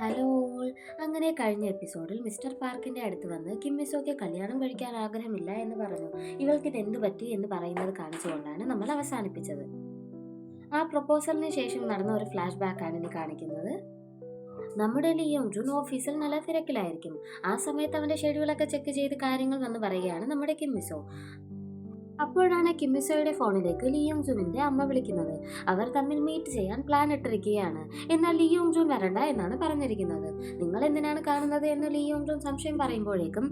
Hello അങ്ങനെ കഴിഞ്ഞ എപ്പിസോഡിൽ മിസ്റ്റർ പാർക്കിന്റെ അടുത്ത് വന്ന് കിമ്മിസോക്ക് കല്യാണം കഴിക്കാൻ ആഗ്രഹമില്ല എന്ന് പറഞ്ഞു. ഇവൾക്ക് ഇത് എന്തു പറ്റി എന്ന് പറയുന്നത് കാണിച്ചുകൊണ്ടാണ് നമ്മൾ അവസാനിപ്പിച്ചത്. ആ പ്രൊപ്പോസലിന് ശേഷം നടന്ന ഒരു ഫ്ലാഷ് ബാക്ക് ആണ് ഇനി കാണിക്കുന്നത്. നമ്മുടെ ലിയോങ് ജൂൺ ഓഫീസിൽ നല്ല തിരക്കിലായിരിക്കും. ആ സമയത്ത് അവന്റെ ഷെഡ്യൂളൊക്കെ ചെക്ക് ചെയ്ത് കാര്യങ്ങൾ വന്ന് പറയുകയാണ് നമ്മുടെ കിമ്മിസോ. അപ്പോഴാണ് കിമ്മിസോയുടെ ഫോണിലേക്ക് ലിയോങ് ജൂണിന്റെ അമ്മ വിളിക്കുന്നത്. അവർ തമ്മിൽ മീറ്റ് ചെയ്യാൻ പ്ലാൻ ഇട്ടിരിക്കുകയാണ്. എന്നാൽ ലിയോങ് ജൂൻ വരണ്ട എന്നാണ് പറഞ്ഞിരിക്കുന്നത്. നിങ്ങൾ എന്തിനാണ് കാണുന്നത് എന്ന് ലിയോങ് ജൂൺ സംശയം പറയുമ്പോഴേക്കും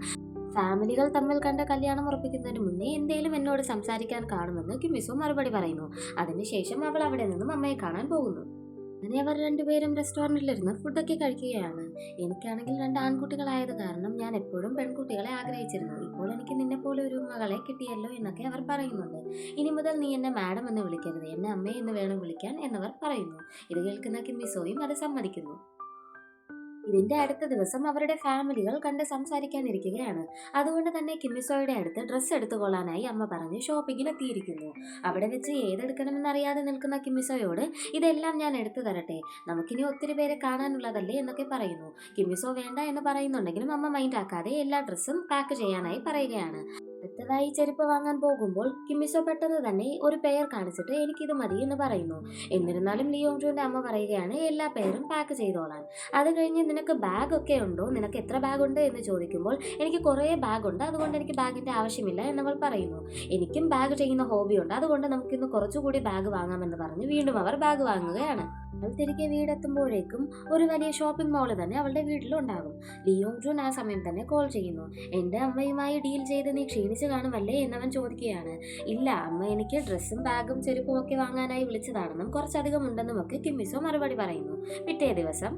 ഫാമിലികൾ തമ്മിൽ കണ്ട കല്യാണം ഉറപ്പിക്കുന്നതിന് മുന്നേ എന്തേലും എന്നോട് സംസാരിക്കാൻ കാണുമെന്ന് കിമിസോ മറുപടി പറയുന്നു. അതിനുശേഷം അവൾ അവിടെ നിന്നും അമ്മയെ കാണാൻ പോകുന്നു. അങ്ങനെ അവർ രണ്ടുപേരും റെസ്റ്റോറന്റിലിരുന്ന് ഫുഡൊക്കെ കഴിക്കുകയാണ്. എനിക്കാണെങ്കിൽ രണ്ട് ആൺകുട്ടികളായത് കാരണം ഞാൻ എപ്പോഴും പെൺകുട്ടികളെ ആഗ്രഹിച്ചിരുന്നു. ഇപ്പോൾ എനിക്ക് നിന്നെ പോലെ ഒരു മകളെ കിട്ടിയല്ലോ എന്നൊക്കെ അവർ പറയുന്നുണ്ട്. ഇനി മുതൽ നീ എന്നെ മാഡം എന്ന് വിളിക്കരുത്. എന്നെ അമ്മയെന്ന് വേണം വിളിക്കാൻ എന്നവർ പറയുന്നു. ഇത് കേൾക്കുന്ന കിമ്മിസോയും അത് സമ്മതിക്കുന്നു. ഇതിന്റെ അടുത്ത ദിവസം അവരുടെ ഫാമിലികൾ കണ്ട് സംസാരിക്കാനിരിക്കുകയാണ്. അതുകൊണ്ട് തന്നെ കിമ്മിസോയുടെ അടുത്ത് ഡ്രസ്സ് എടുത്തുകൊള്ളാനായി അമ്മ പറഞ്ഞ് ഷോപ്പിങ്ങിൽ എത്തിയിരിക്കുന്നു അവിടെ വെച്ച് ഏതെടുക്കണമെന്ന് അറിയാതെ നിൽക്കുന്ന കിമ്മിസോയോട് ഇതെല്ലാം ഞാൻ എടുത്തു തരട്ടെ. നമുക്കിനി ഒത്തിരി പേരെ കാണാനുള്ളതല്ലേ എന്നൊക്കെ പറയുന്നു. കിമ്മിസോ വേണ്ട എന്ന് പറയുന്നുണ്ടെങ്കിലും അമ്മ മൈൻഡ് ആക്കാതെ എല്ലാ ഡ്രസ്സും പാക്ക് ചെയ്യാനായി പറയുകയാണ്. അടുത്തതായി ചെരുപ്പ് വാങ്ങാൻ പോകുമ്പോൾ കിമ്മിസോ പെട്ടെന്ന് തന്നെ ഒരു പെയർ കാണിച്ചിട്ട് എനിക്കിത് മതി എന്ന് പറയുന്നു. എന്നിരുന്നാലും ലിയോങ് ജോന്റെ അമ്മ പറയുകയാണ് എല്ലാ പെയറും പാക്ക് ചെയ്തോളാൻ. അത് കഴിഞ്ഞ് നിനക്ക് ബാഗ് ഒക്കെ ഉണ്ടോ? നിനക്ക് എത്ര ബാഗ് ഉണ്ട് എന്ന് ചോദിക്കുമ്പോൾ എനിക്ക് കുറേ ബാഗ് ഉണ്ട് അതുകൊണ്ട് എനിക്ക് ബാഗിന്റെ ആവശ്യമില്ല എന്നവൾ പറയുന്നു. എനിക്കും ബാഗ് ചെയ്യുന്ന ഹോബിയുണ്ട് അതുകൊണ്ട് നമുക്കിന്ന് കുറച്ചുകൂടി ബാഗ് വാങ്ങാമെന്ന് പറഞ്ഞ് വീണ്ടും അവർ ബാഗ് വാങ്ങുകയാണ്. അവൾ തിരികെ വീടെത്തുമ്പോഴേക്കും ഒരു വലിയ ഷോപ്പിംഗ് മാൾ തന്നെ അവളുടെ വീട്ടിലുണ്ടാകും. ലിയോങ് ജൂൺ ആ സമയം തന്നെ കോൾ ചെയ്യുന്നു. എന്റെ അമ്മയുമായി ഡീൽ ചെയ്ത് നീ ക്ഷീണിച്ചു കാണുമല്ലേ എന്നവൻ ചോദിക്കുകയാണ്. ഇല്ല അമ്മ എനിക്ക് ഡ്രസ്സും ബാഗും ചെരുപ്പും ഒക്കെ വാങ്ങാനായി വിളിച്ചതാണെന്നും കുറച്ചധികം ഉണ്ടെന്നും ഒക്കെ കിമ്മിസോ മറുപടി പറയുന്നു. പിറ്റേ ദിവസം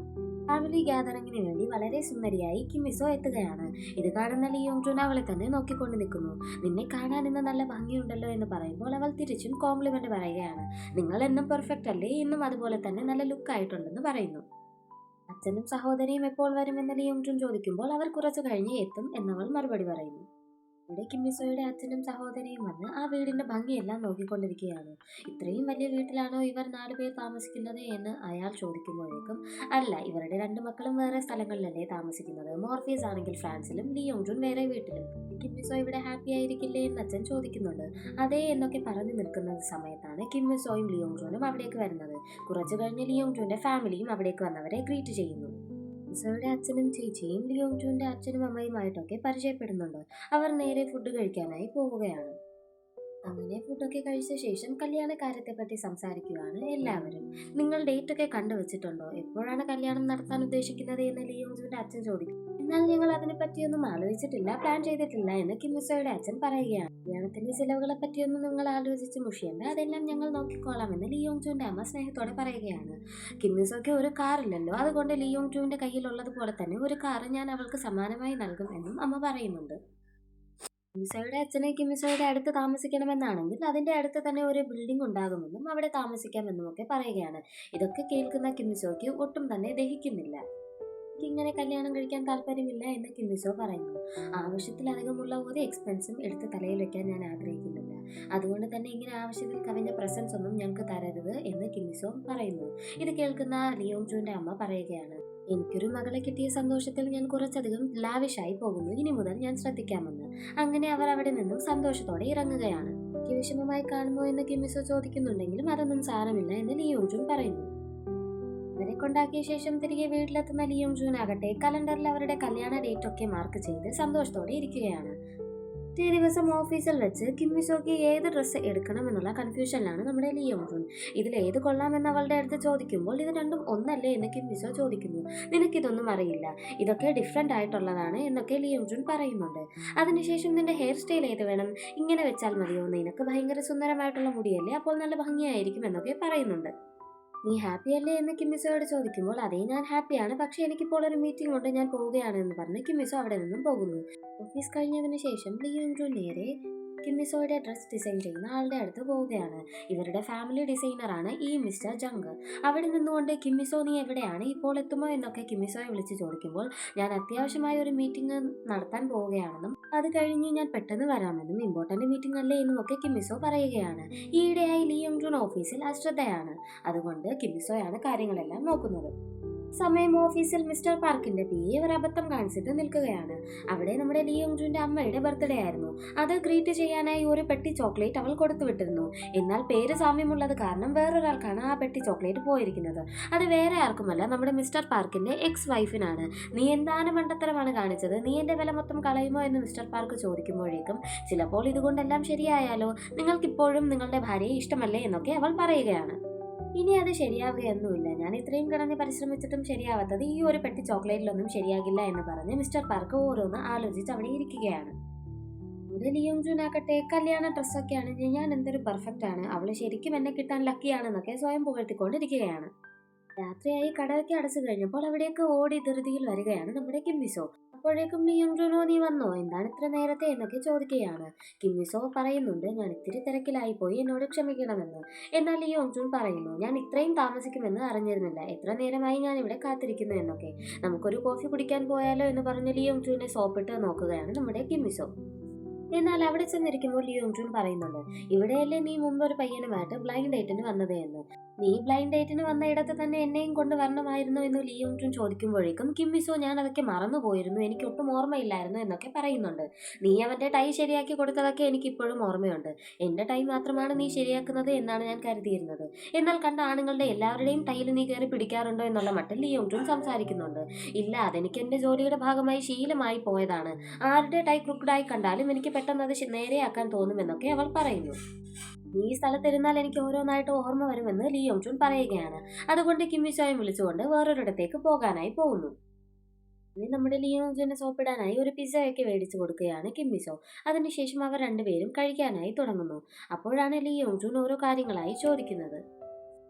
ഫാമിലി ഗ്യാതറിങ്ങിന് വേണ്ടി വളരെ സുന്ദരിയായി കിമ്മിസോ എത്തുകയാണ്. ഇത് കാണുന്ന ലിയോങ് ജൂൺ അവളെ തന്നെ നോക്കിക്കൊണ്ട് നിൽക്കുന്നു. നിന്നെ കാണാൻ ഇന്ന് നല്ല ഭംഗിയുണ്ടല്ലോ എന്ന് പറയുമ്പോൾ അവൾ തിരിച്ചും കോംപ്ലിമെന്റ് പറയുകയാണ്. നിങ്ങൾ എന്നും പെർഫെക്റ്റ് അല്ലേ? ഇന്നും അതുപോലെ തന്നെ നല്ല ലുക്ക് ആയിട്ടുണ്ടെന്ന് പറയുന്നു. അച്ഛനും സഹോദരിയും എപ്പോൾ വരുമെന്ന് ലിയോങ് ജുൻ ചോദിക്കുമ്പോൾ അവർ കുറച്ചു കഴിഞ്ഞ് എത്തും എന്നവൾ മറുപടി പറയുന്നു. ഇവിടെ കിമ്മിസോയുടെ അച്ഛനും സഹോദരിയും വന്ന് ആ വീടിന്റെ ഭംഗിയെല്ലാം നോക്കിക്കൊണ്ടിരിക്കുകയാണ്. ഇത്രയും വലിയ വീട്ടിലാണോ ഇവർ നാലുപേർ താമസിക്കുന്നത് എന്ന് അയാൾ ചോദിക്കുമ്പോഴേക്കും അല്ല ഇവരുടെ രണ്ട് മക്കളും വേറെ സ്ഥലങ്ങളിലല്ലേ താമസിക്കുന്നത്. മോർഫീസ് ആണെങ്കിൽ ഫ്രാൻസിലും ലിയോങ്ജുൻ വേറെ വീട്ടിലും. കിമ്മിസോ ഇവിടെ ഹാപ്പി ആയിരിക്കില്ലേ എന്ന് അച്ഛൻ ചോദിക്കുന്നുണ്ട്. അതേ എന്നൊക്കെ പറഞ്ഞു നിൽക്കുന്ന സമയത്താണ് കിമ്മിസോയും ലിയോങ്ജുനും അവിടേക്ക് വരുന്നത്. കുറച്ചു കഴിഞ്ഞ് ലിയോങ്ജുന്റെ ഫാമിലിയും അവിടേക്ക് വന്നവരെ ഗ്രീറ്റ് ചെയ്യുന്നു. കിമ്മിസോയുടെ അച്ഛനും ചേച്ചിയും ലിയോങ്ജുന്റെ അച്ഛനും അമ്മയുമായിട്ടൊക്കെ പരിചയപ്പെടുന്നുണ്ട്. അവർ നേരെ ഫുഡ് കഴിക്കാനായി പോവുകയാണ്. അങ്ങനെ ഫുഡൊക്കെ കഴിച്ച ശേഷം കല്യാണ കാര്യത്തെപ്പറ്റി സംസാരിക്കുകയാണ് എല്ലാവരും. നിങ്ങൾ ഡേറ്റ് ഒക്കെ കണ്ടുവച്ചിട്ടുണ്ടോ? എപ്പോഴാണ് കല്യാണം നടത്താൻ ഉദ്ദേശിക്കുന്നത് എന്ന് ലിയോജുവിന്റെ അച്ഛൻ ചോദിക്കും. എന്നാൽ ഞങ്ങൾ അതിനെ പറ്റിയൊന്നും ആലോചിച്ചിട്ടില്ല പ്ലാൻ ചെയ്തിട്ടില്ല എന്ന് കിമിസോയുടെ അച്ഛൻ പറയുകയാണ്. കല്യാണത്തിന്റെ ചിലവുകളെ പറ്റിയൊന്നും നിങ്ങൾ ആലോചിച്ച് മുഷിയണ്ട അതെല്ലാം ഞങ്ങൾ നോക്കിക്കോളാം എന്ന് ലിയോങ് ജൂന്റെ അമ്മ സ്നേഹത്തോടെ പറയുകയാണ്. കിമ്മിസോയ്ക്ക് ഒരു കാറില്ലല്ലോ അതുകൊണ്ട് ലിയോങ് ജൂവിന്റെ കയ്യിലുള്ളത് പോലെ തന്നെ ഒരു കാർ ഞാൻ അവൾക്ക് സമാനമായി നൽകും എന്നും അമ്മ പറയുന്നുണ്ട്. കിമിസോയുടെ അച്ഛനെ കിമിസോയുടെ അടുത്ത് താമസിക്കണമെന്നാണെങ്കിൽ അതിന്റെ അടുത്ത് തന്നെ ഒരു ബിൽഡിംഗ് ഉണ്ടാകുമെന്നും അവിടെ താമസിക്കാമെന്നും ഒക്കെ പറയുകയാണ്. ഇതൊക്കെ കേൾക്കുന്ന കിമിസോയ്ക്ക് ഒട്ടും തന്നെ ദഹിക്കുന്നില്ല. എനിക്ക് ഇങ്ങനെ കല്യാണം കഴിക്കാൻ താല്പര്യമില്ല എന്ന് കിമിസോ പറയുന്നു. ആവശ്യത്തിലധികമുള്ള ഒരു എക്സ്പെൻസും എടുത്ത് തലയിൽ വെക്കാൻ ഞാൻ ആഗ്രഹിക്കുന്നില്ല. അതുകൊണ്ട് തന്നെ ഇങ്ങനെ ആവശ്യത്തിൽ കവിഞ്ഞ പ്രസൻസ് ഒന്നും ഞങ്ങൾക്ക് തരരുത് എന്ന് കിമിസോ പറയുന്നു. ഇത് കേൾക്കുന്ന ലിയോങ് ജൂന്റെ അമ്മ പറയുകയാണ്. എനിക്കൊരു മകളെ കിട്ടിയ സന്തോഷത്തിൽ ഞാൻ കുറച്ചധികം ലാവിഷായി പോകുന്നു. ഇനി മുതൽ ഞാൻ ശ്രദ്ധിക്കാമെന്ന്. അങ്ങനെ അവർ അവിടെ നിന്നും സന്തോഷത്തോടെ ഇറങ്ങുകയാണ്. എനിക്ക് വിഷമമായി കാണുമോ എന്ന് കിമിസോ ചോദിക്കുന്നുണ്ടെങ്കിലും അതൊന്നും സാരമില്ല എന്ന് ലിയോജുൻ പറയുന്നു. അവരെ കൊണ്ടാക്കിയ ശേഷം തിരികെ വീട്ടിലെത്തുന്ന ലിയോജുൻ ആകട്ടെ കലണ്ടറിൽ അവരുടെ കല്യാണ ഡേറ്റ് ഒക്കെ മാർക്ക് ചെയ്ത് സന്തോഷത്തോടെ ഇരിക്കുകയാണ്. പിറ്റേ ദിവസം ഓഫീസിൽ വെച്ച് കിമ്മിസോക്ക് ഏത് ഡ്രസ്സ് എടുക്കണമെന്നുള്ള കൺഫ്യൂഷനിലാണ് നമ്മുടെ ലിയോജുൻ ഇതിൽ ഏത് കൊള്ളാമെന്ന് അവളുടെ അടുത്ത് ചോദിക്കുമ്പോൾ ഇത് രണ്ടും ഒന്നല്ലേ എന്ന് കിമ്മിസോ ചോദിക്കുന്നു. നിനക്കിതൊന്നും അറിയില്ല. ഇതൊക്കെ ഡിഫറെന്റ് ആയിട്ടുള്ളതാണ് എന്നൊക്കെ ലിയോജുൻ പറയുന്നുണ്ട്. അതിനുശേഷം നിന്റെ ഹെയർ സ്റ്റൈൽ ഏത് വേണം? ഇങ്ങനെ വെച്ചാൽ മതിയോ? നിനക്ക് ഭയങ്കര സുന്ദരമായിട്ടുള്ള മുടിയല്ലേ? അപ്പോൾ നല്ല ഭംഗിയായിരിക്കും എന്നൊക്കെ പറയുന്നുണ്ട്. നീ ഹാപ്പി അല്ലേ എന്ന് കിമ്മിസോയോട് ചോദിക്കുമ്പോൾ അതേ ഞാൻ ഹാപ്പിയാണ് പക്ഷേ എനിക്കിപ്പോൾ ഒരു മീറ്റിംഗ് ഉണ്ട്. ഞാൻ പോവുകയാണ് എന്ന് പറഞ്ഞ് കിമ്മിസോ അവിടെ നിന്നും പോകുന്നു. ഓഫീസ് കഴിഞ്ഞതിന് ശേഷം ലിയോൻജു നേരെ കിമ്മിസോയുടെ ഡ്രസ് ഡിസൈൻ ചെയ്യുന്ന ആളുടെ അടുത്ത് പോവുകയാണ്. ഇവരുടെ ഫാമിലി ഡിസൈനറാണ് ഈ മിസ്റ്റർ ജങ്ക് അവിടെ നിന്നുകൊണ്ട് കിമ്മിസോ നീ എവിടെയാണ്? ഇപ്പോൾ എത്തുമോ? എന്നൊക്കെ കിമ്മിസോയെ വിളിച്ച് ചോദിക്കുമ്പോൾ ഞാൻ അത്യാവശ്യമായ ഒരു മീറ്റിംഗ് നടത്താൻ പോവുകയാണെന്നും അത് കഴിഞ്ഞ് ഞാൻ പെട്ടെന്ന് വരാമെന്നും ഇമ്പോർട്ടന്റ് മീറ്റിംഗ് അല്ലേ എന്നും ഒക്കെ കിമ്മിസോ പറയുകയാണ്. ഈയിടെയായി ലീ യോങ് ജൂൺ ഓഫീസിൽ അശ്രദ്ധയാണ്. അതുകൊണ്ട് കിമ്മിസോയാണ് കാര്യങ്ങളെല്ലാം നോക്കുന്നത്. സമയം ഓഫീസിൽ മിസ്റ്റർ പാർക്കിന്റെ പി എ അബദ്ധം കാണിച്ചിട്ട് നിൽക്കുകയാണ്. അവിടെ നമ്മുടെ ലിയോങ്ജുന്റെ അമ്മയുടെ ബർത്ത്ഡേ ആയിരുന്നു. അത് ഗ്രീറ്റ് ചെയ്യാനായി ഒരു പെട്ടി ചോക്ലേറ്റ് അവൾ കൊടുത്തു വിട്ടിരുന്നു. എന്നാൽ പേര് സാമ്യമുള്ളത് കാരണം വേറൊരാൾക്കാണ് ആ പെട്ടി ചോക്ലേറ്റ് പോയിരിക്കുന്നത്. അത് വേറെ ആർക്കുമല്ല നമ്മുടെ മിസ്റ്റർ പാർക്കിന്റെ എക്സ് വൈഫിനാണ് നീ എന്താണ് മണ്ടത്തരമാണ് കാണിച്ചത്? നീ എന്റെ വില മൊത്തം കളയുമോ എന്ന് മിസ്റ്റർ പാർക്ക് ചോദിക്കുമ്പോഴേക്കും ചിലപ്പോൾ ഇതുകൊണ്ടെല്ലാം ശരിയായാലോ? നിങ്ങൾക്കിപ്പോഴും നിങ്ങളുടെ ഭാര്യയെ ഇഷ്ടമല്ലേ എന്നൊക്കെ അവൾ പറയുകയാണ്. ഇനി അത് ശരിയാവുകയൊന്നുമില്ല. ഞാൻ ഇത്രയും കിടന്ന് പരിശ്രമിച്ചിട്ടും ശരിയാവാത്തത് ഈ ഒരു പെട്ടി ചോക്ലേറ്റിലൊന്നും ശരിയാകില്ല എന്ന് പറഞ്ഞ് മിസ്റ്റർ പാർക്ക് ഓരോന്ന് ആലോചിച്ച് അവിടെ ഇരിക്കുകയാണ്. ഒരു ലിയോങ് ജൂൻ ആക്കട്ടെ കല്യാണ ഡ്രസ്സൊക്കെയാണ്. ഞാൻ എന്തൊരു പെർഫെക്റ്റ് ആണ്. അവൾ ശരിക്കും എന്നെ കിട്ടാൻ ലക്കിയാണെന്നൊക്കെ സ്വയം പുകഴ്ത്തിക്കൊണ്ടിരിക്കുകയാണ്. രാത്രിയായി കടയൊക്കെ അടച്ചു കഴിഞ്ഞപ്പോൾ അവിടേക്ക് ഓടി ധൃതിയിൽ വരികയാണ് നമ്മുടെ കിമ്മിസോ അപ്പോഴേക്കും ലിയോങ് ജുനോ നീ വന്നോ. എന്താണ് ഇത്ര നേരത്തെ എന്നൊക്കെ ചോദിക്കുകയാണ്. കിമ്മിസോ പറയുന്നുണ്ട്. ഞാൻ ഇത്തിരി തിരക്കിലായി പോയി എന്നോട് ക്ഷമിക്കണമെന്ന്. എന്നാൽ ഈ ജുൻ പറയുന്നു ഞാൻ ഇത്രയും താമസിക്കുമെന്ന് അറിഞ്ഞിരുന്നില്ല. എത്ര നേരമായി ഞാൻ ഇവിടെ കാത്തിരിക്കുന്നു എന്നൊക്കെ. നമുക്കൊരു കോഫി കുടിക്കാൻ പോയാലോ എന്ന് പറഞ്ഞ് ലി ജുനെ സോപ്പിട്ട് നോക്കുകയാണ് നമ്മുടെ കിമ്മിസോ എന്നാൽ അവിടെ ചെന്നിരിക്കുമ്പോൾ ലിയോങ് ജുൻ പറയുന്നുണ്ട് ഇവിടെയല്ലേ നീ മുമ്പ് ഒരു പയ്യനുമായിട്ട് ബ്ലൈൻഡ് ഡേറ്റിന് വന്നത് എന്ന്. നീ ബ്ലൈൻഡ് ഡേറ്റിന് വന്ന ഇടത്ത് തന്നെ എന്നെയും കൊണ്ട് വരണമായിരുന്നു എന്ന് ലീ യോങ്ജുൻ ചോദിക്കുമ്പോഴേക്കും കിമ്മിസോ ഞാൻ അതൊക്കെ മറന്നു പോയിരുന്നു. എനിക്ക് ഒട്ടും ഓർമ്മയില്ലായിരുന്നു എന്നൊക്കെ പറയുന്നുണ്ട്. നീ അവന്റെ ടൈ ശരിയാക്കി കൊടുത്തതൊക്കെ എനിക്ക് ഇപ്പോഴും ഓർമ്മയുണ്ട്. എന്റെ ടൈ മാത്രമാണ് നീ ശരിയാക്കുന്നത് എന്നാണ് ഞാൻ കരുതിയിരുന്നത്. എന്നാൽ കണ്ട ആണുങ്ങളുടെ എല്ലാവരുടെയും ടൈയിൽ നീ കയറി പിടിക്കാറുണ്ടോ എന്നുള്ള മട്ടിൽ ലീ യോങ്ജുൻ സംസാരിക്കുന്നുണ്ട്. ഇല്ല അതെനിക്ക് എന്റെ ജോലിയുടെ ഭാഗമായി ശീലമായി പോയതാണ്. ആരുടെ ടൈ ക്രുക്കഡായി കണ്ടാലും എനിക്ക് പെട്ടെന്ന് അത് നേരെയാക്കാൻ തോന്നുമെന്നൊക്കെ അവൾ പറയുന്നു. നീ സ്ഥലത്തിരുന്നാൽ എനിക്ക് ഓരോന്നായിട്ട് ഓർമ്മ വരുമെന്ന് ലിയോങ് ചുൻ പറയുകയാണ്. അതുകൊണ്ട് കിമ്മിസോയും വിളിച്ചുകൊണ്ട് വേറൊരിടത്തേക്ക് പോകാനായി പോകുന്നു. ഇനി നമ്മുടെ ചുനെ സോപ്പിടാനായി ഒരു പിസ്സയൊക്കെ മേടിച്ചു കൊടുക്കുകയാണ് കിമ്മിസോ അതിനുശേഷം അവർ രണ്ടുപേരും കഴിക്കാനായി തുടങ്ങുന്നു. അപ്പോഴാണ് ലിയോങ് ചുൻ ഓരോ കാര്യങ്ങളായി ചോദിക്കുന്നത്.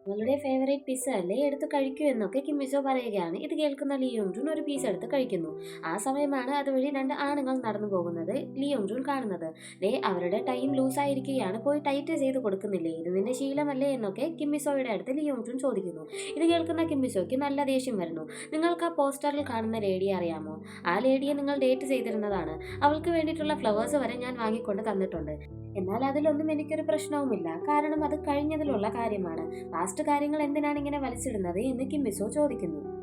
നിങ്ങളുടെ ഫേവറേറ്റ് പിസ്സ അല്ലേ? എടുത്ത് കഴിക്കൂ എന്നൊക്കെ കിമ്മിസോ പറയുകയാണ്. ഇത് കേൾക്കുന്ന ലിയോൺജുൻ ഒരു പീസ് എടുത്ത് കഴിക്കുന്നു. ആ സമയമാണ് അതുവഴി രണ്ട് ആണുങ്ങൾ നടന്നു പോകുന്നത് ലിയോൺജുൻ കാണുന്നത്. ദേ അവരുടെ ടൈം ലൂസ് ആയിരിക്കുകയാണ്. പോയി ടൈറ്റ് ചെയ്ത് കൊടുക്കുന്നില്ലേ? ഇത് നിന്റെ ശീലമല്ലേ എന്നൊക്കെ കിമ്മിസോയുടെ അടുത്ത് ലിയോൺജുൻ ചോദിക്കുന്നു. ഇത് കേൾക്കുന്ന കിമ്മിസോയ്ക്ക് നല്ല ദേഷ്യം വരുന്നു. നിങ്ങൾക്ക് ആ പോസ്റ്ററിൽ കാണുന്ന ലേഡിയെ അറിയാമോ? ആ ലേഡിയെ നിങ്ങൾ ഡേറ്റ് ചെയ്തിരുന്നതാണ്. അവൾക്ക് വേണ്ടിയിട്ടുള്ള ഫ്ലവേഴ്സ് വരെ ഞാൻ വാങ്ങിക്കൊണ്ട് തന്നിട്ടുണ്ട്. എന്നാൽ അതിലൊന്നും എനിക്കൊരു പ്രശ്നവുമില്ല. കാരണം അത് കഴിഞ്ഞതിലുള്ള കാര്യമാണ്. കാര്യങ്ങൾ എന്തിനാണ് ഇങ്ങനെ വലിച്ചിടുന്നത് എന്ന് കിമ്മിസോ ചോദിക്കുന്നു.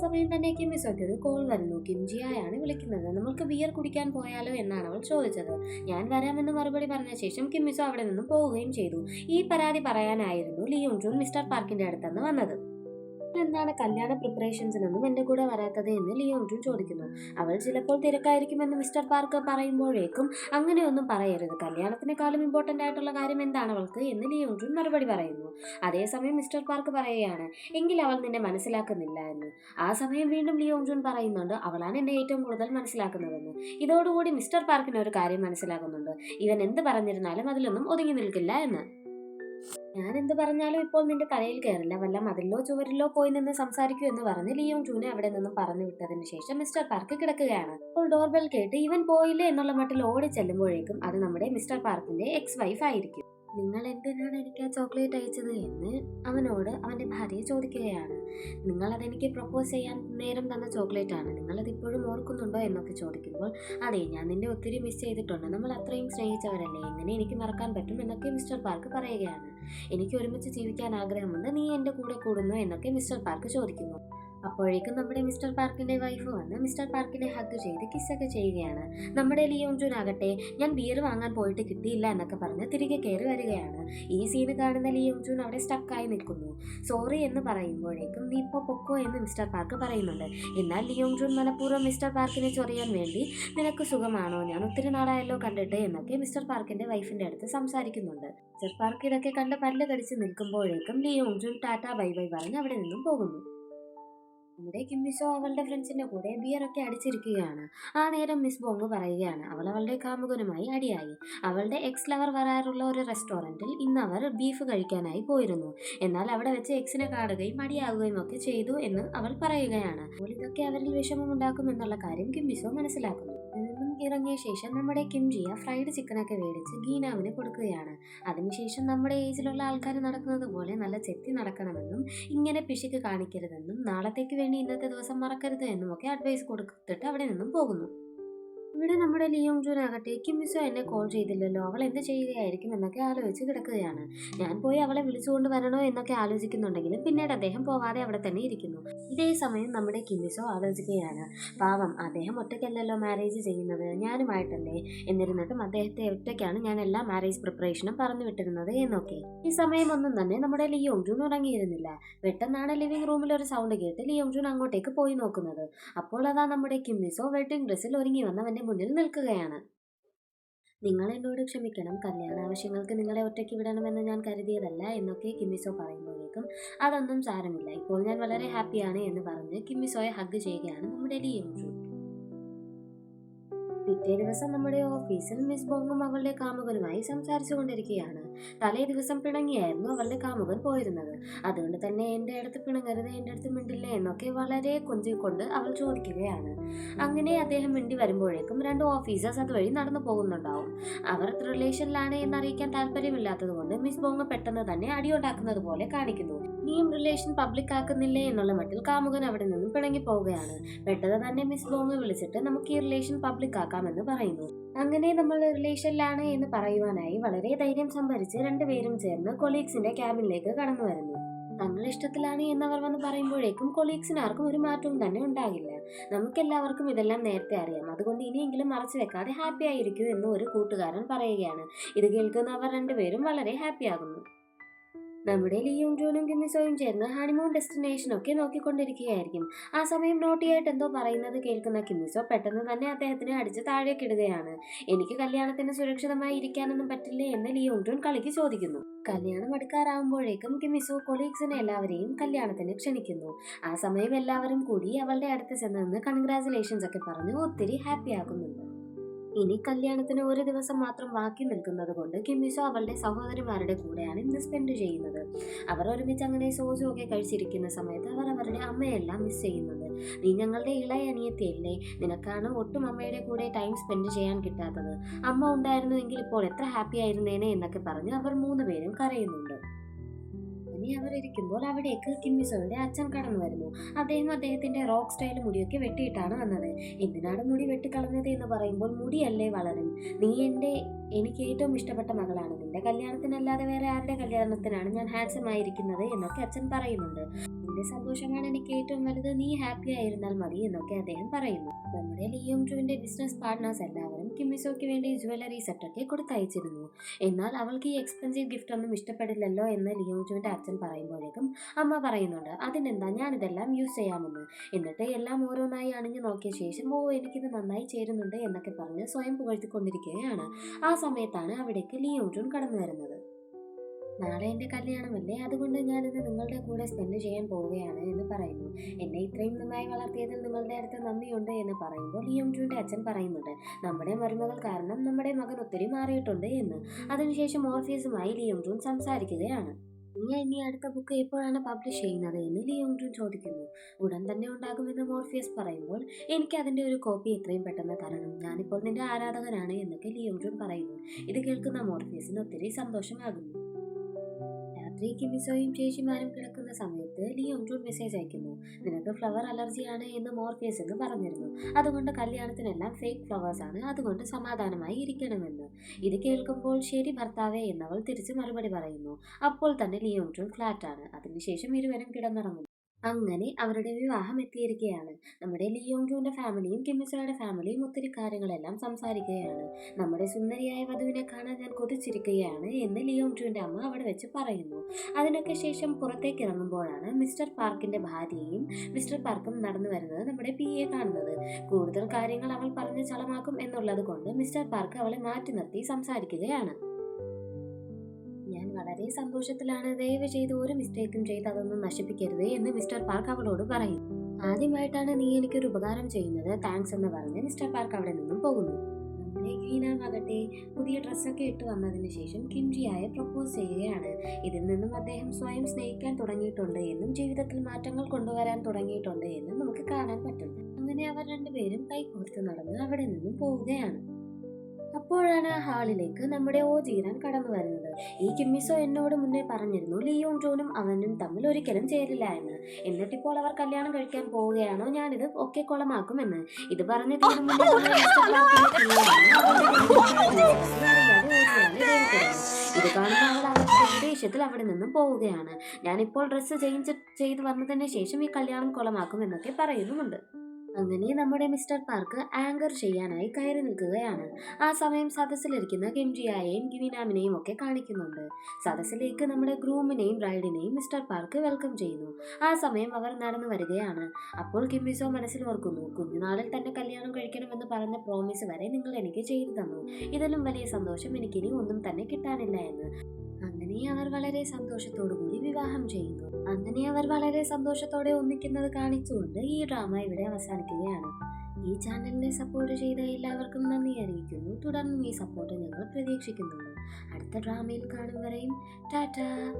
സമയം തന്നെ കിമ്മിസോയ്ക്ക് ഒരു കോൾ വരുന്നു. കിംജിയായാണ് വിളിക്കുന്നത്. നമ്മൾക്ക് ബിയർ കുടിക്കാൻ പോയാലോ? എന്നാണ് അവൾ ചോദിച്ചത്. ഞാൻ വരാമെന്ന് മറുപടി പറഞ്ഞ ശേഷം കിമ്മിസോ അവിടെ നിന്നും പോവുകയും ചെയ്തു. ഈ പരാതി പറയാനായിരുന്നു ലിയോൺ ജൂൺ മിസ്റ്റർ പാർക്കിന്റെ അടുത്തുനിന്ന് വന്നത്. എന്താണ് കല്യാണ പ്രിപ്പറേഷൻസിനൊന്നും എന്റെ കൂടെ വരാത്തത് എന്ന് ലിയോൺ ജൂൺ ചോദിക്കുന്നു. അവൾ ചിലപ്പോൾ തിരക്കായിരിക്കുമെന്ന് മിസ്റ്റർ പാർക്ക് പറയുമ്പോഴേക്കും അങ്ങനെയൊന്നും പറയരുത്. കല്യാണത്തിനേക്കാളും ഇമ്പോർട്ടന്റ് ആയിട്ടുള്ള കാര്യം എന്താണ് അവൾക്ക് എന്ന് ലിയോൺ ജൂൺ മറുപടി പറയുന്നു. അതേസമയം മിസ്റ്റർ പാർക്ക് പറയുകയാണ് എങ്കിൽ അവൾ നിന്നെ മനസ്സിലാക്കുന്നില്ല എന്ന്. ആ സമയം വീണ്ടും ലിയോൺ ജൂൺ പറയുന്നുണ്ട് അവളാണ് എന്നെ ഏറ്റവും കൂടുതൽ മനസ്സിലാക്കുന്നതെന്ന്. ഇതോടുകൂടി മിസ്റ്റർ പാർക്കിന് ഒരു കാര്യം മനസ്സിലാക്കുന്നുണ്ട് ഇവൻ എന്ത് പറഞ്ഞിരുന്നാലും അതിലൊന്നും ഒതുങ്ങി നിൽക്കില്ല എന്ന്. ഞാൻ എന്ത് പറഞ്ഞാലും ഇപ്പോൾ നിന്റെ തലയിൽ കയറില്ല. വല്ല മതിലോ ചുവരിലോ പോയി നിന്ന് സംസാരിക്കൂ എന്ന് പറഞ്ഞ് ലിയോ ജൂനെ അവിടെ നിന്നും പറഞ്ഞു വിട്ടതിന് ശേഷം മിസ്റ്റർ പാർക്ക് കിടക്കുകയാണ്. അപ്പോൾ ഡോർബെൽ കേട്ട് ഇവൻ പോയില്ലേ എന്നുള്ള മട്ടിൽ ഓടി ചെല്ലുമ്പോഴേക്കും അത് നമ്മുടെ മിസ്റ്റർ പാർക്കിന്റെ എക്സ് വൈഫ് ആയിരിക്കും. നിങ്ങൾ എന്തിനാണ് എനിക്ക് ചോക്ലേറ്റ് അയച്ചത് എന്ന് അവനോട് അവന്റെ ഭാര്യ ചോദിക്കുകയാണ്. നിങ്ങൾ എനിക്ക് പ്രപ്പോസ് ചെയ്യാൻ നേരം തന്ന ചോക്ലേറ്റാണ്. ആണ് നിങ്ങളത് ഇപ്പോഴും ഓർക്കുന്നുണ്ടോ എന്നൊക്കെ ചോദിക്കുമ്പോൾ അതെ ഞാൻ നിന്നെ ഒത്തിരി മിസ് ചെയ്തിട്ടുണ്ട്. നമ്മൾ അത്രയും സ്നേഹിച്ചവരല്ലേ. എങ്ങനെ എനിക്ക് മറക്കാൻ പറ്റും? എന്നൊക്കെ മിസ്റ്റർ പാർക്ക് പറയുകയാണ്. എനിക്ക് ഒരുമിച്ച് ജീവിക്കാൻ ആഗ്രഹമുണ്ട്. നീ എന്റെ കൂടെ കൂടുന്നു എന്നൊക്കെ മിസ്റ്റർ പാർക്ക് ചോദിക്കുന്നു. അപ്പോഴേക്കും നമ്മുടെ മിസ്റ്റർ പാർക്കിന്റെ വൈഫ് വന്ന് മിസ്റ്റർ പാർക്കിനെ ഹഗ് ചെയ്ത് കിസ്സൊക്കെ ചെയ്യുകയാണ്. നമ്മുടെ ലിയോൺ ജൂൻ ആകട്ടെ ഞാൻ ബിയർ വാങ്ങാൻ പോയിട്ട് കിട്ടിയില്ല എന്നൊക്കെ പറഞ്ഞ് തിരികെ കയറി വരികയാണ്. ഈ സീന് കാണുന്ന ലിയോൺ ജൂൻ അവിടെ സ്റ്റക്കായി നിൽക്കുന്നു. സോറി എന്ന് പറയുമ്പോഴേക്കും നീ ഇപ്പോൾ പൊക്കോ എന്ന് മിസ്റ്റർ പാർക്ക് പറയുന്നുണ്ട്. എന്നാൽ ലിയോൺ ജൂൻ മനഃപൂർവം മിസ്റ്റർ പാർക്കിനെ ചൊറിയാൻ വേണ്ടി നിനക്ക് സുഖമാണോ? ഞാൻ ഒത്തിരി നാളായല്ലോ കണ്ടിട്ട് എന്നൊക്കെ മിസ്റ്റർ പാർക്കിന്റെ വൈഫിന്റെ അടുത്ത് സംസാരിക്കുന്നുണ്ട്. മിസ്റ്റർ പാർക്ക് ഇതൊക്കെ കണ്ട് പല്ല് കടിച്ച് നിൽക്കുമ്പോഴേക്കും Leon Jun tata bye bye പറഞ്ഞ് അവിടെ നിന്നും പോകുന്നു. നമ്മുടെ കിമ്മിസോ അവളുടെ ഫ്രണ്ട്സിന്റെ കൂടെ ബിയറൊക്കെ അടിച്ചിരിക്കുകയാണ്. ആ നേരം മിസ് ബോങ് പറയുകയാണ് അവൾ അവളുടെ കാമുകനുമായി അടിയായി. അവളുടെ എക്സ് ലവർ വരാറുള്ള ഒരു റെസ്റ്റോറന്റിൽ ഇന്ന് അവർ ബീഫ് കഴിക്കാനായി പോയിരുന്നു. എന്നാൽ അവിടെ വെച്ച് എക്സിനെ കാണുകയും അടിയാവുകയും ഒക്കെ ചെയ്തു എന്ന് അവൾ പറയുകയാണ്. അപ്പോൾ ഇതൊക്കെ അവരിൽ വിഷമമുണ്ടാക്കും എന്നുള്ള കാര്യം കിമ്മിസോ മനസ്സിലാക്കുന്നു. നിന്നും ഇറങ്ങിയ ശേഷം നമ്മുടെ കിംജിയ ഫ്രൈഡ് ചിക്കനൊക്കെ മേടിച്ച് ഗീനാവിന് കൊടുക്കുകയാണ്. അതിനുശേഷം നമ്മുടെ ഏജിലുള്ള ആൾക്കാർ നടക്കുന്നത് പോലെ നല്ല ചെത്തി നടക്കണമെന്നും ഇങ്ങനെ പിശുക്ക് കാണിക്കരുതെന്നും നാളത്തേക്ക് വേണ്ടി ഇന്നത്തെ ദിവസം മറക്കരുത് എന്നും ഒക്കെ അഡ്വൈസ് കൊടുത്തിട്ട് അവിടെ നിന്നും പോകുന്നു. ഇവിടെ നമ്മുടെ ലിയോങ് ജൂൻ ആകട്ടെ മിസ്സോ എന്നെ കോൾ ചെയ്തില്ലല്ലോ. അവൾ എന്ത് ചെയ്യുകയായിരിക്കും എന്നൊക്കെ ആലോചിച്ച് കിടക്കുകയാണ്. ഞാൻ പോയി അവളെ വിളിച്ചുകൊണ്ട് വരണോ എന്നൊക്കെ ആലോചിക്കുന്നുണ്ടെങ്കിലും പിന്നീട് അദ്ദേഹം പോവാതെ അവിടെ തന്നെ ഇരിക്കുന്നു. ഇതേ സമയം നമ്മുടെ കിമ്മിസോ ആലോചിക്കുകയാണ്. പാവം അദ്ദേഹം ഒറ്റയ്ക്കല്ലല്ലോ മാരേജ് ചെയ്യുന്നത്. ഞാനുമായിട്ടല്ലേ? എന്നിരുന്നിട്ടും അദ്ദേഹത്തെ ഒറ്റയ്ക്കാണ് ഞാൻ എല്ലാ മാരേജ് പ്രിപ്പറേഷനും പറഞ്ഞു വിട്ടിരുന്നത് എന്നൊക്കെ. ഈ സമയമൊന്നും തന്നെ നമ്മുടെ ലിയോങ് ജൂൺ ഉറങ്ങിയിരുന്നില്ല. പെട്ടെന്നാണ് ലിവിംഗ് റൂമിൽ ഒരു സൗണ്ട് കേട്ട് ലിയോങ് ജൂൺ അങ്ങോട്ടേക്ക് പോയി നോക്കുന്നത്. അപ്പോൾ അതാ നമ്മുടെ കിമ്മിസോ വെഡിങ് ഡ്രസ്സിൽ ഒരുങ്ങി വന്നവന്റെ മുന്നിൽ നിൽക്കുകയാണ്. നിങ്ങൾ എന്നോട് ക്ഷമിക്കണം. കല്യാണ ആവശ്യങ്ങൾക്ക് നിങ്ങളെ ഒറ്റയ്ക്ക് വിടണമെന്ന് ഞാൻ കരുതിയതല്ല എന്നൊക്കെ കിമ്മിസോ പറയുമ്പോഴേക്കും അതൊന്നും സാരമില്ല. ഇപ്പോൾ ഞാൻ വളരെ ഹാപ്പിയാണ് എന്ന് പറഞ്ഞ് കിമ്മിസോയെ ഹഗ് ചെയ്യുകയാണ് നമ്മുടെ ജൂൺ പിറ്റേ ദിവസം നമ്മുടെ ഓഫീസിൽ മിസ് ബോങ്ങും അവളുടെ കാമുകനുമായി സംസാരിച്ചു കൊണ്ടിരിക്കുകയാണ് തലേ ദിവസം പിണങ്ങിയായിരുന്നു അവളുടെ കാമുകൻ പോയിരുന്നത്. അതുകൊണ്ട് തന്നെ എന്റെ അടുത്ത് പിണങ്ങരുത് എന്റെ അടുത്ത് മിണ്ടില്ല എന്നൊക്കെ വളരെ കൊഞ്ചിക്കൊണ്ട് അവൾ ചോദിക്കുകയാണ്. അങ്ങനെ അദ്ദേഹം മിണ്ടി വരുമ്പോഴേക്കും രണ്ട് ഓഫീസേഴ്സ് അതുവഴി നടന്നു പോകുന്നുണ്ടാവും. അവർ റിലേഷനിലാണ് എന്നറിയിക്കാൻ താല്പര്യമില്ലാത്തത് കൊണ്ട് മിസ് ബോങ് പെട്ടെന്ന് തന്നെ അടിയുണ്ടാക്കുന്നത് പോലെ കാണിക്കുന്നു. ഇനിയും റിലേഷൻ പബ്ലിക് ആക്കുന്നില്ലേ എന്നുള്ള മട്ടിൽ കാമുകൻ അവിടെ നിന്നും പിണങ്ങി പോവുകയാണ്. പെട്ടെന്ന് തന്നെ മിസ് ബോങ് വിളിച്ചിട്ട് നമുക്ക് ഈ റിലേഷൻ പബ്ലിക് ആക്കാമെന്ന് പറയുന്നു. അങ്ങനെ നമ്മൾ റിലേഷനിലാണ് എന്ന് പറയുവാനായി വളരെ ധൈര്യം സംഭരിച്ച് രണ്ടുപേരും ചേർന്ന് കൊളീഗ്സിന്റെ ക്യാബിനിലേക്ക് കടന്നു വരുന്നു. തങ്ങൾ ഇഷ്ടത്തിലാണ് എന്നവർ വന്ന് പറയുമ്പോഴേക്കും കൊളീഗ്സിന് ആർക്കും ഒരു മാറ്റവും തന്നെ ഉണ്ടാകില്ല. നമുക്കെല്ലാവർക്കും ഇതെല്ലാം നേരത്തെ അറിയാം. അതുകൊണ്ട് ഇനിയെങ്കിലും മറച്ചു വെക്കാതെ ഹാപ്പി ആയിരിക്കൂ എന്ന് ഒരു കൂട്ടുകാരൻ പറയുകയാണ്. ഇത് കേൾക്കുന്ന അവർ രണ്ടുപേരും വളരെ ഹാപ്പി ആകുന്നു. നമ്മുടെ ലിയും ജൂനും കിമ്മിസോയും ചേർന്ന് ഹണിമൂൺ ഡെസ്റ്റിനേഷൻ ഒക്കെ നോക്കിക്കൊണ്ടിരിക്കുകയായിരിക്കും. ആ സമയം നോട്ടിയായിട്ട് എന്തോ പറയുന്നത് കേൾക്കുന്ന കിമ്മിസോ പെട്ടെന്ന് തന്നെ അദ്ദേഹത്തിനെ അടിച്ച് താഴേക്കിടുകയാണ് എനിക്ക് കല്യാണത്തിന് സുരക്ഷിതമായി ഇരിക്കാനൊന്നും പറ്റില്ലേ? എന്ന് ലിയോങ് ജൂൺ കളിക്ക് ചോദിക്കുന്നു. കല്യാണം അടുക്കാറാവുമ്പോഴേക്കും കിമിസോ കൊളീഗ്സിനെ എല്ലാവരെയും കല്യാണത്തിന് ക്ഷണിക്കുന്നു. ആ സമയം എല്ലാവരും കൂടി അവളുടെ അടുത്ത് ചെന്ന് കൺഗ്രാചുലേഷൻസ് ഒക്കെ പറഞ്ഞ് ഒത്തിരി ഹാപ്പി ആക്കുന്നുണ്ട്. ഇനി കല്യാണത്തിന് ഒരു ദിവസം മാത്രം ബാക്കി നിൽക്കുന്നത് കൊണ്ട് കിമിസോ അവളുടെ സഹോദരിമാരുടെ കൂടെയാണ് ഇന്ന് സ്പെൻഡ് ചെയ്യുന്നത്. അവർ ഒരുമിച്ച് അങ്ങനെ സോജു ഒക്കെ കഴിച്ചിരിക്കുന്ന സമയത്ത് അവർ അവരുടെ അമ്മയെല്ലാം മിസ് ചെയ്യുന്നത്. നീ ഞങ്ങളുടെ ഇളയ അനിയത്തിയല്ലേ? നിനക്കാണ് ഒട്ടും അമ്മയുടെ കൂടെ ടൈം സ്പെൻഡ് ചെയ്യാൻ കിട്ടാത്തത്. അമ്മ ഉണ്ടായിരുന്നുവെങ്കിൽ ഇപ്പോൾ എത്ര ഹാപ്പി ആയിരുന്നേനെ? എന്നൊക്കെ പറഞ്ഞ് അവർ മൂന്നുപേരും കരയുന്നുണ്ട്. ഇനി അവർ ഇരിക്കുമ്പോൾ അവിടേക്ക് കിമ്മിസോയുടെ അച്ഛൻ കടന്നു വരുന്നു. അദ്ദേഹം അദ്ദേഹത്തിന്റെ റോക്ക് സ്റ്റൈൽ മുടിയൊക്കെ വെട്ടിയിട്ടാണ് വന്നത്. എന്തിനാണ് മുടി വെട്ടിക്കളഞ്ഞത് എന്ന് പറയുമ്പോൾ മുടിയല്ലേ വളരും നീ എന്റെ എനിക്ക് ഏറ്റവും ഇഷ്ടപ്പെട്ട മകളാണ്. നിന്റെ കല്യാണത്തിനല്ലാതെ വേറെ ആരുടെ കല്യാണത്തിനാണ് ഞാൻ ഹാൻസം ആയിരിക്കുന്നത് എന്നൊക്കെ അച്ഛൻ പറയുന്നുണ്ട്. നിന്റെ സന്തോഷമാണ് എനിക്ക് ഏറ്റവും വലുത്. നീ ഹാപ്പി ആയിരുന്നാൽ മതി എന്നൊക്കെ അദ്ദേഹം പറയുന്നു. നമ്മുടെ ലിയോങ് ജുവിന്റെ ബിസിനസ് പാർട്ട്നേഴ്സ് എല്ലാവരും കിമ്മിസോയ്ക്ക് വേണ്ടി ജുവലറി സെറ്റൊക്കെ കൊടുത്തയച്ചിരുന്നു. എന്നാൽ അവൾക്ക് ഈ എക്സ്പെൻസീവ് ഗിഫ്റ്റ് ഒന്നും ഇഷ്ടപ്പെടില്ലല്ലോ എന്ന് ലിയോജുവിന്റെ അച്ഛൻ പറയുമ്പോഴേക്കും അമ്മ പറയുന്നുണ്ട് അതിനെന്താ? ഞാനിതെല്ലാം യൂസ് ചെയ്യാമെന്ന്. എന്നിട്ട് എല്ലാം ഓരോന്നായി അണിഞ്ഞു നോക്കിയ ശേഷം ഓ എനിക്കിത് നന്നായി ചേരുന്നുണ്ട് എന്നൊക്കെ പറഞ്ഞ് സ്വയം പുകഴ്ത്തിക്കൊണ്ടിരിക്കുകയാണ്. ആ സമയത്താണ് അവിടേക്ക് ലിയോജുൻ ജുൻ കടന്നു വരുന്നത്. നാളെ എന്റെ കല്യാണമല്ലേ അതുകൊണ്ട് ഞാനിത് നിങ്ങളുടെ കൂടെ സ്പെൻഡ് ചെയ്യാൻ പോവുകയാണ് എന്ന് പറയുന്നു. എന്നെ ഇത്രയും നന്നായി വളർത്തിയതിൽ നിങ്ങളുടെ അടുത്ത് നന്ദിയുണ്ട് എന്ന് പറയുമ്പോൾ ലിയോങ് ജുവിന്റെ അച്ഛൻ പറയുന്നുണ്ട് നമ്മുടെ മരുമകൾ കാരണം നമ്മുടെ മകൻ ഒത്തിരി മാറിയിട്ടുണ്ട് എന്ന്. അതിനുശേഷം ഓർഫീസുമായി ലിയോങ് ജൂൺ സംസാരിക്കുകയാണ്. നീ ഇനി അടുത്ത ബുക്ക് എപ്പോഴാണ് പബ്ലിഷ് ചെയ്യുന്നത്? എന്ന് ലിയോങ് ജൂൺ ചോദിക്കുന്നു. ഉടൻ തന്നെ ഉണ്ടാകുമെന്ന് മോർഫിയസ് പറയുമ്പോൾ എനിക്ക് അതിന്റെ ഒരു കോപ്പി എത്രയും പെട്ടെന്ന് തരണം. ഞാനിപ്പോൾ നിന്റെ ആരാധകനാണ് എന്നൊക്കെ ലിയോങ് ജൂൺ പറയുന്നു. ഇത് കേൾക്കുന്ന മോർഫിയസിന് ഒത്തിരി സന്തോഷമാകുന്നു. രാത്രി കിമിസോയും ചേച്ചിമാരും കിടക്കുന്ന സമയത്ത് ലീ ജൂൺ മെസ്സേജ് അയക്കുന്നു. നിനക്ക് ഫ്ലവർ അലർജിയാണ് എന്ന് മോർഫിയസ് എന്ന് പറഞ്ഞിരുന്നു. അതുകൊണ്ട് കല്യാണത്തിനെല്ലാം ഫേക്ക് ഫ്ലവേഴ്സ് ആണ് അതുകൊണ്ട് സമാധാനമായി ഇരിക്കണമെന്ന്. ഇത് കേൾക്കുമ്പോൾ ശരി ഭർത്താവേ എന്നവൾ തിരിച്ച് മറുപടി പറയുന്നു. അപ്പോൾ തന്നെ ലിയോങ് ജൂൺ ഫ്ലാറ്റാണ് അതിനുശേഷം ഇരുവരും കിടന്നിറങ്ങുന്നു. അങ്ങനെ അവരുടെ വിവാഹം എത്തിയിരിക്കുകയാണ്. നമ്മുടെ ലിയോങ് ജൂന്റെ ഫാമിലിയും കിമിസോയുടെ ഫാമിലിയും ഒത്തിരി കാര്യങ്ങളെല്ലാം സംസാരിക്കുകയാണ്. നമ്മുടെ സുന്ദരിയായ വധുവിനെ കാണാൻ ഞാൻ കൊതിച്ചിരിക്കുകയാണ് എന്ന് ലിയോങ് ജൂന്റെ അമ്മ അവിടെ വെച്ച് പറയുന്നു. അതിനൊക്കെ ശേഷം പുറത്തേക്ക് ഇറങ്ങുമ്പോഴാണ് മിസ്റ്റർ പാർക്കിന്റെ ഭാര്യയും മിസ്റ്റർ പാർക്കും നടന്നു വരുന്നത് നമ്മുടെ പി എ കാണുന്നത്. കൂടുതൽ കാര്യങ്ങൾ അവൾ പറഞ്ഞ് ചളമാക്കും എന്നുള്ളത് കൊണ്ട് മിസ്റ്റർ പാർക്ക് അവളെ മാറ്റി നിർത്തി സംസാരിക്കുകയാണ്. വളരെ സന്തോഷത്തിലാണ്. ദയവ് ചെയ്ത് ഒരു മിസ്റ്റേക്കും ചെയ്ത് അതൊന്നും നശിപ്പിക്കരുത് എന്ന് മിസ്റ്റർ പാർക്ക് അവളോട് പറയും ആദ്യമായിട്ടാണ് നീ എനിക്കൊരു ഉപകാരം ചെയ്യുന്നത്. താങ്ക്സ് എന്ന് പറഞ്ഞ് മിസ്റ്റർ പാർക്ക് അവിടെ നിന്നും പോകുന്നു. നമ്മുടെ ഗീനാമാകട്ടെ പുതിയ ഡ്രസ്സൊക്കെ ഇട്ട് വന്നതിന് ശേഷം കിംജിയായ പ്രപ്പോസ് ചെയ്യുകയാണ്. ഇതിൽ നിന്നും അദ്ദേഹം സ്വയം സ്നേഹിക്കാൻ തുടങ്ങിയിട്ടുണ്ട് എന്നും ജീവിതത്തിൽ മാറ്റങ്ങൾ കൊണ്ടുവരാൻ തുടങ്ങിയിട്ടുണ്ട് എന്നും നമുക്ക് കാണാൻ പറ്റും. അങ്ങനെ അവർ രണ്ടുപേരും കൈകോർത്ത് നടന്ന് അവിടെ നിന്നും പോവുകയാണ്. അപ്പോഴാണ് ഹാളിലേക്ക് നമ്മുടെ ഓ ജീരാൻ കടന്നു വരുന്നത്. ഈ കിമ്മിസോ എന്നോട് മുന്നേ പറഞ്ഞിരുന്നു ലിയോൺ ജോനും അവനും തമ്മിൽ ഒരിക്കലും ചേരില്ല എന്ന്. എന്നിട്ടിപ്പോൾ അവർ കല്യാണം കഴിക്കാൻ പോവുകയാണോ? ഞാനിത് ഒക്കെ കുളമാക്കുമെന്ന്. ഇത് പറഞ്ഞ. ഇത് കാണുന്ന ദേഷ്യത്തിൽ അവിടെ നിന്നും പോവുകയാണ്. ഞാനിപ്പോൾ ഡ്രസ്സ് ചേഞ്ച് ചെയ്ത് വന്നതിന് ശേഷം ഈ കല്യാണം കുളമാക്കും എന്നൊക്കെ പറയുന്നുമുണ്ട്. അങ്ങനെ നമ്മുടെ മിസ്റ്റർ പാർക്ക് ആങ്കർ ചെയ്യാനായി കയറി നിൽക്കുകയാണ്. ആ സമയം സദസ്സിലിരിക്കുന്ന കെൻജിയായെയും ഗിവിനാമിനെയും ഒക്കെ കാണിക്കുന്നുണ്ട്. സദസ്സിലേക്ക് നമ്മുടെ ഗ്രൂമിനെയും ബ്രൈഡിനെയും മിസ്റ്റർ പാർക്ക് വെൽക്കം ചെയ്യുന്നു. ആ സമയം അവർ നടന്നു വരികയാണ്. അപ്പോൾ കിമ്മിസോ മനസ്സിൽ ഓർക്കുന്നു കുഞ്ഞുനാളിൽ തന്നെ കല്യാണം കഴിക്കണമെന്ന് പറഞ്ഞ പ്രോമിസ് വരെ നിങ്ങൾ എനിക്ക് ചെയ്തു തന്നു. ഇതിലും വലിയ സന്തോഷം എനിക്കിനി ഒന്നും തന്നെ കിട്ടാനില്ല എന്ന്. അങ്ങനെ അവർ വളരെ സന്തോഷത്തോടു കൂടി വിവാഹം ചെയ്യുന്നു. അങ്ങനെ അവർ വളരെ സന്തോഷത്തോടെ ഒന്നിക്കുന്നത് കാണിച്ചുകൊണ്ട് ഈ ഡ്രാമ ഇവിടെ അവസാനിക്കുകയാണ്. ഈ ചാനലിനെ സപ്പോർട്ട് ചെയ്ത എല്ലാവർക്കും നന്ദി അറിയിക്കുന്നു. തുടർന്നും ഈ സപ്പോർട്ട് ഞങ്ങൾ പ്രതീക്ഷിക്കുന്നുണ്ട് അടുത്ത ഡ്രാമയിൽ കാണും വരെയും. ടാറ്റാ!